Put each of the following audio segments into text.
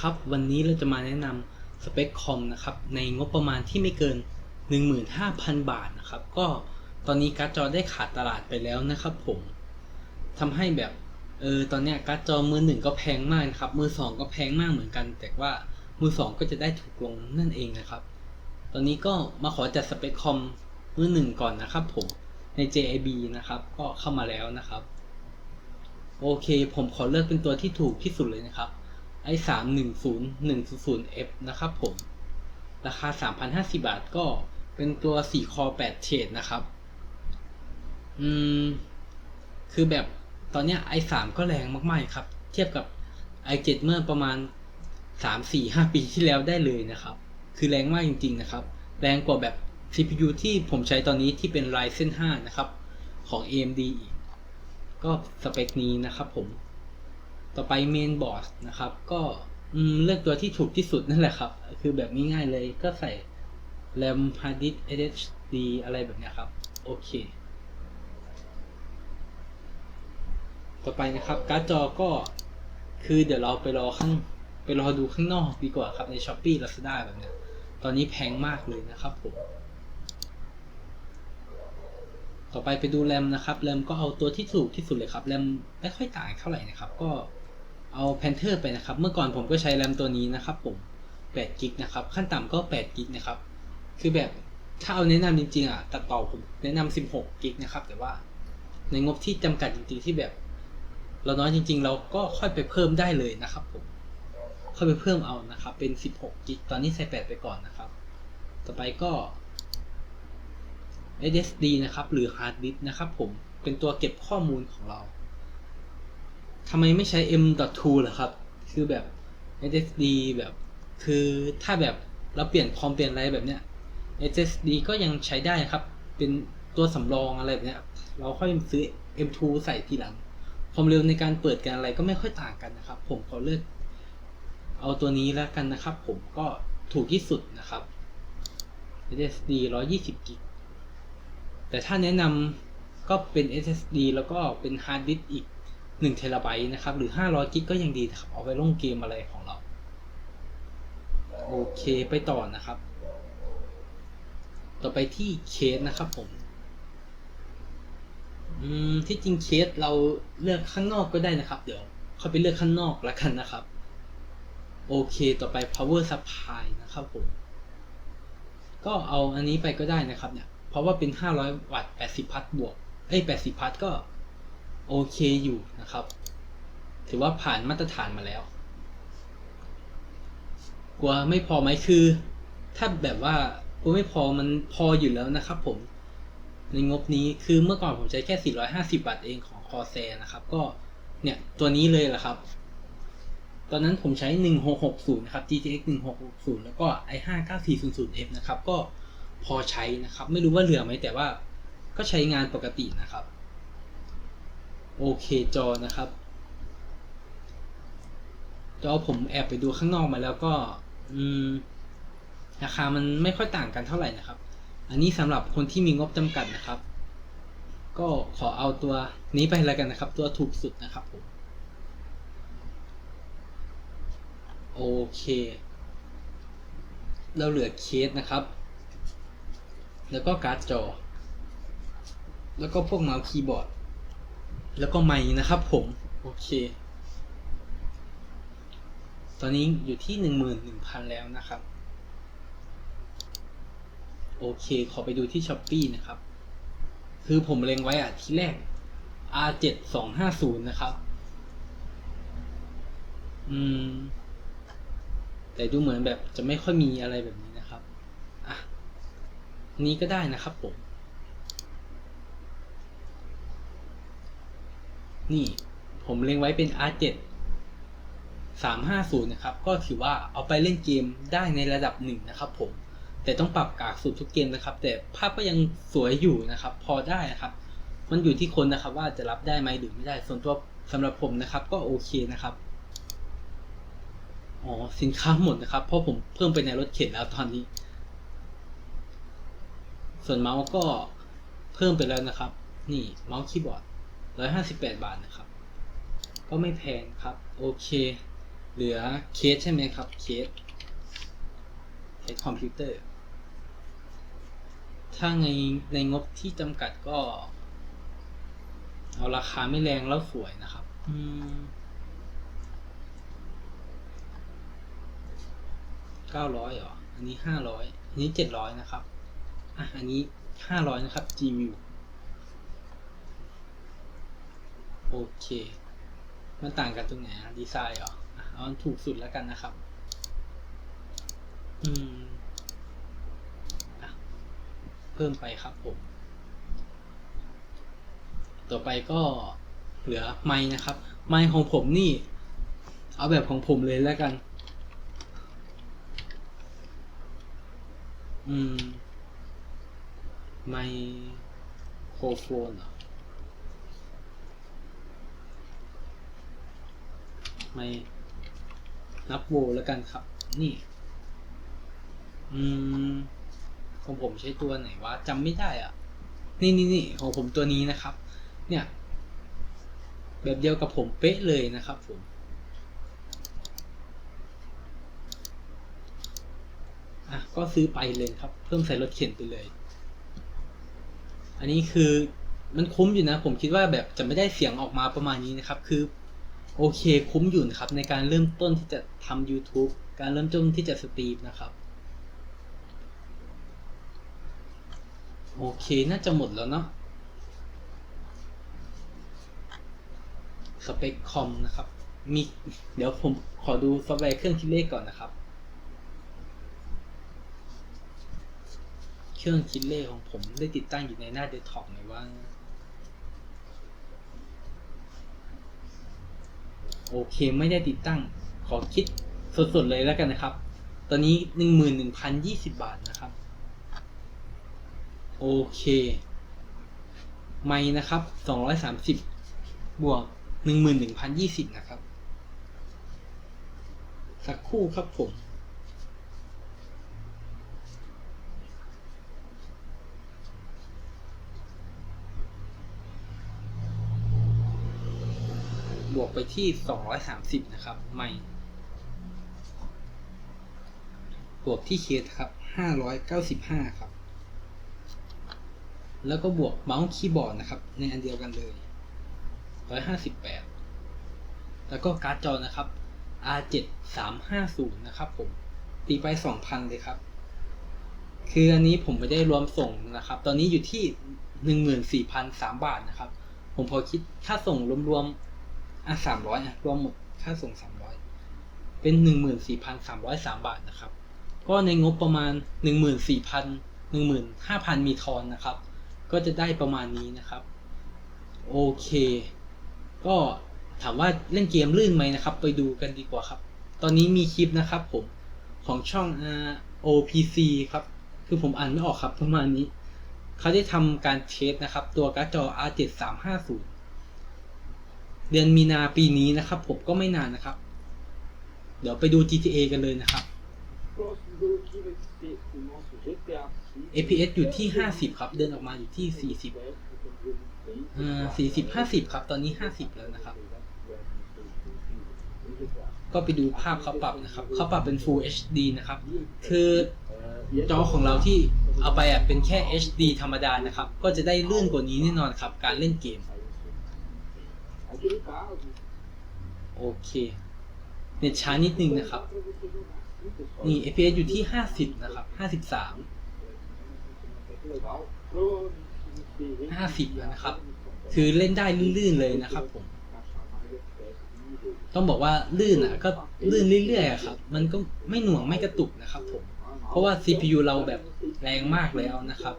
ครับ วันนี้เราจะมาแนะนำสเปคคอมนะครับ ในงบประมาณที่ไม่เกิน 15,000 บาทนะครับ ก็ตอนนี้การ์ดจอได้ขาดตลาดไปแล้วนะครับผมทำให้แบบเออตอนนี้การ์ดจอมือหนึ่งก็แพงมากนะครับ มือสองก็แพงมากเหมือนกัน แต่ว่ามือสองก็จะได้ถูกลงนั่นเองนะครับ ตอนนี้ก็มาขอจัดสเปคคอมมือหนึ่งก่อนนะครับผมใน JIB นะครับ ก็เข้ามาแล้วนะครับ โอเค ผมขอเลือกเป็นตัวที่ถูกที่สุดเลยนะครับ i 3 1 0 1 0 0 F นะครับผม ราคา3,050บาทก็เป็นตัว4คอ8เฉดนะครับ อืม คือแบบตอนเนี้ย i 3ก็แรงมากๆครับ เทียบกับ i 7เมื่อประมาณ3 4 5ปีที่แล้วได้เลยนะครับ คือแรงมากจริง ๆ นะครับ แรงกว่าแบบ CPU ที่ผมใช้ตอนนี้ที่เป็น Ryzen 5 นะครับ ของ AMD อีก ก็สเปคนี้นะครับผม ต่อไปเมนบอร์ดนะครับ ก็เลือกตัวที่ถูกที่สุดนั่นแหละครับ คือแบบง่ายๆเลยก็ใส่ RAM Hard Disk SSD อะไรแบบนี้ครับ โอเค ต่อไปนะครับ การ์ดจอก็คือเดี๋ยวเราไปรอข้างไปรอดูข้างนอกดีกว่าครับ ใน s h อ p e e Lazada แบบนี้ตอนนี้แพงมากเลยนะครับผมต่อไปไปดูแรมนะครับแรมก็เอาตัวที่ถูกที่สุดเลยครับแรมไม่ค่อยต่างเท่าไหร่นะครับ ก็ เอาแพนเทอร์ไปนะครับ เมื่อก่อนผมก็ใช้แรมตัวนี้นะครับผม8กิกนะครับ ขั้นต่ำก็8กิกนะครับ คือแบบถ้าเอาแนะนำจริงๆอะตัดต่อผมแนะนำ16กิกนะครับ แต่ว่าในงบที่จำกัดจริงๆที่แบบ เราน้อยจริง ๆ เราก็ค่อยไปเพิ่มได้เลยนะครับผมค่อยไปเพิ่มเอานะครับ เป็น 16กิกตอนนี้ใส่8ไปก่อนนะครับ ต่อไปก็ SSD นะครับ หรือ Hard Disk นะครับผมเป็นตัวเก็บข้อมูลของเรา ทำไมไม่ใช้ M.2 เหรอครับ คือแบบ SSD แบบ คือถ้าแบบเราเปลี่ยนคอมเปลี่ยนอะไรแบบเนี้ย SSD ก็ยังใช้ได้ครับ เป็นตัวสำรองอะไรแบบเนี้ย เราค่อยซื้อ M2 ใส่ทีหลัง ความเร็วในการเปิดกันอะไรก็ไม่ค่อยต่างกันนะครับ ผมขอเลือก เอาตัวนี้แล้วกันนะครับ ผมก็ถูกที่สุดนะครับ SSD 120กิกแต่ถ้าแนะนำก็เป็น SSD แล้วก็เป็น Hard Disk อีก 1เทราไบต์นะครับ หรือ 500กิกก็ยังดีนะครับ เอาไว้ลงเกมอะไรของเรา โอเคไปต่อนะครับ ต่อไปที่เคสนะครับผมอืมที่จริงเคสเราเลือกข้างนอกก็ได้นะครับ เดี๋ยวเข้าไปเลือกข้างนอกแล้วกันนะครับ โอเคต่อไป power supply นะครับผม ก็เอาอันนี้ไปก็ได้นะครับเนี่ย เพราะว่าเป็น 500 วัตต์ 80 พัทบวก เอ้ย 80 พัทก็ โอเคอยู่นะครับ ถือว่าผ่านมาตรฐานมาแล้ว กลัวไม่พอไหมคือ ถ้าแบบว่ากลัวไม่พอมันพออยู่แล้วนะครับ ผม ในงบนี้คือเมื่อก่อนผมใช้แค่ 450 บาทเองของ Corsair นะครับ ก็เนี่ยตัวนี้เลยแหละครับ ตอนนั้นผมใช้ 1660 นะครับ GTX 1660 แล้วก็ i5 9400F นะครับ ก็พอใช้นะครับ ไม่รู้ว่าเหลือไหมแต่ว่าก็ใช้งานปกตินะครับ โอเคจอนะครับจอผมแอบไปดูข้างนอกมาแล้วก็อืมราคามันไม่ค่อยต่างกันเท่าไหร่นะครับ อันนี้สำหรับคนที่มีงบจำกัดนะครับ ก็ขอเอาตัวนี้ไปแล้วกันนะครับ ตัวถูกสุดนะครับผมโอเค เราเหลือเคสนะครับ แล้วก็การ์ดจอ แล้วก็พวกเมาส์คีย์บอร์ด แล้วก็ไม้นะครับผม โอเค ตอนนี้อยู่ที่หนึ่งหมื่นหนึ่งพันแล้วนะครับ โอเค ขอไปดูที่ช้อปปีนะครับ คือผมเล็งไว้อะที่แรก R7 250นะครับ อืม แต่ดูเหมือนแบบจะไม่ค่อยมีอะไรแบบนี้นะครับ อะ นี้ก็ได้นะครับผม นี่ผมเล็งไว้เป็น R7 350 นะครับ ก็ถือว่าเอาไปเล่นเกมได้ในระดับหนึ่งนะครับผม แต่ต้องปรับกากสุดทุกเกมนะครับ แต่ภาพก็ยังสวยอยู่นะครับ พอได้นะครับ มันอยู่ที่คนนะครับว่าจะรับได้ไหมหรือไม่ได้ ส่วนตัวสำหรับผมนะครับ ก็โอเคนะครับอ๋อสินค้าหมดนะครับ เพราะผมเพิ่มไปในรถเข็นแล้วตอนนี้ ส่วนเมาส์ก็เพิ่มไปแล้วนะครับ นี่เมาส์คีย์บอร์ด 158บแปดบาทนะครับ ก็ไม่แพงครับ โอเค เหลือเคสใช่ไหมครับ เคส เคสคอมพิวเตอร์ ถ้าในในงบที่จำกัดก็ เอาราคาไม่แรงแล้วสวยนะครับ อืมเก้าร้อยหรอ อันนี้ห้าร้อยอันนี้เจ็ดร้อยนะครับ อะ อันนี้ห้าร้อยนะครับ G-View โอเค มันต่างกันตรงไหนดีไซน์เหรอเอาอันถูกสุดแล้วกันนะครับ อืมอเพิ่มไปครับผม ต่อไปก็เหลือไม้นะครับ ไม้ของผมนี่ เอาแบบของผมเลยแล้วกัน อืม ไมโครโฟนเหรอ ไม่นับโวแล้วกันครับ นี่ อืมของผมใช้ตัวไหนวะจำไม่ได้อะ นี่นี่นี่ของผมตัวนี้นะครับ เนี่ย แบบเดียวกับผมเป๊ะเลยนะครับผมอะก็ซื้อไปเลยครับ เพิ่มใส่รถเข็นไปเลย อันนี้คือมันคุ้มอยู่นะ ผมคิดว่าแบบจะไม่ได้เสียงออกมาประมาณนี้นะครับ คือ โอเคคุ้มอยู่นะครับในการเริ่มต้นที่จะทำ YouTube การเริ่มต้นที่จะสตรีมนะครับ โอเคน่าจะหมดแล้วเนาะสเปคคอมนะครับ มีเดี๋ยวผมขอดูซอฟต์แวร์เครื่องคิดเลขก่อนนะครับ เครื่องคิดเลขของผมได้ติดตั้งอยู่ในหน้าเดสก์ท็อปไหนว่า โอเคไม่ได้ติดตั้ง ขอคิดสดๆเลยแล้วกันนะครับ ตอนนี้หนึ่งหมื่นหนึ่งพันยี่สิบบาทนะครับ โอเค ไม่นะครับสองร้อยสามสิบบวกหนึ่งหมื่นหนึ่งพันยี่สิบนะครับ สักคู่ครับผม บวกไปที่สองร้อยสามสิบนะครับ ไม่บวกที่เคสครับห้าร้อยเก้าสิบห้าครับ แล้วก็บวกเมาส์คีย์บอร์ดนะครับ ในอันเดียวกันเลยร้อยห้าสิบแปดแล้วก็การ์ดจอนะครับ R7 350 นะครับผม ตีไปสองพันเลยครับ คืออันนี้ผมไม่ได้รวมส่งนะครับ ตอนนี้อยู่ที่หนึ่งหมื่นสี่พันสามบาทนะครับ ผมพอคิดค่าส่งรวมๆ อะสามร้อยอะรวมหมดค่าส่งสามร้อยเป็นหนึ่งหมื่นสี่พันสามร้อยสามบาทนะครับ ก็ในงบประมาณหนึ่งหมื่นสี่พันหนึ่งหมื่นห้าพันมีทอนนะครับ ก็จะได้ประมาณนี้นะครับ โอเค ก็ถามว่าเล่นเกมลื่นไหมนะครับ ไปดูกันดีกว่าครับ ตอนนี้มีคลิปนะครับผมของช่อง OPC ครับ คือผมอ่านไม่ออกครับประมาณนี้ เขาได้ทำการเทสนะครับ ตัวการ์ดจอ R7 350 เดือนมีนาปีนี้นะครับ ผมก็ไม่นานนะครับ เดี๋ยวไปดู GTA กันเลยนะครับ APS อยู่ที่ 50 ครับ เดินออกมาอยู่ที่ 40อ่อ40 50 ครับ ตอนนี้ 50 แล้วนะครับ ก็ไปดูภาพเขาปรับนะครับเขาปรับเป็น Full HD นะครับ คือจอของเราที่เอาไปอะเป็นแค่ HD ธรรมดานะครับ ก็จะได้ลื่นกว่านี้แน่นอนครับ การเล่นเกม โอเค เน็ตช้านิดนึงนะครับ นี่ FPS อยู่ที่ 50 นะครับ 53 50แล้วนะครับ คือเล่นได้ลื่นๆเลยนะครับผม ต้องบอกว่าลื่นอะ ก็ลื่นเรื่อยๆครับ มันก็ไม่หน่วงไม่กระตุกนะครับผม เพราะว่า CPU เราแบบแรงมากแล้วนะครับ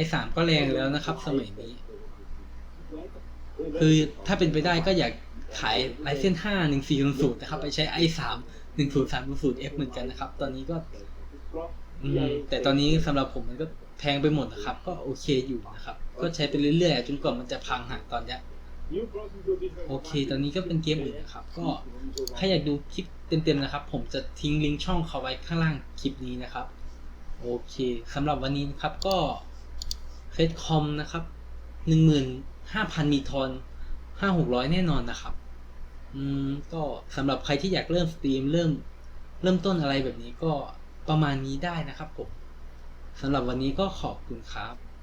i3 ก็แรงแล้วนะครับ สมัยนี้ คือถ้าเป็นไปได้ก็อยากขาย Ryzen 5 1400นะครับ ไปใช้ i3 10300F เอฟเหมือนกันนะครับ ตอนนี้ก็แต่ตอนนี้สำหรับผมมันก็แพงไปหมดนะครับ ก็โอเคอยู่นะครับ ก็ใช้ไปเรื่อยๆจนกว่ามันจะพังหาตอนเนี้ยโอเค ตอนนี้ก็เป็นเกมอื่นนะครับ ก็ถ้าอยากดูคลิปเต็มๆนะครับ ผมจะทิ้งลิงก์ช่องเขาไว้ข้างล่างคลิปนี้นะครับ โอเคสำหรับวันนี้นะครับก็เฟซคอมนะครับหนึ่งหมื่น ห้าพันมีทอนห้าหกร้อยแน่นอนนะครับ อืมก็สำหรับใครที่อยากเริ่มสตรีมเริ่ม เริ่มต้นอะไรแบบนี้ก็ประมาณนี้ได้นะครับผมสำหรับวันนี้ก็ขอบคุณครับ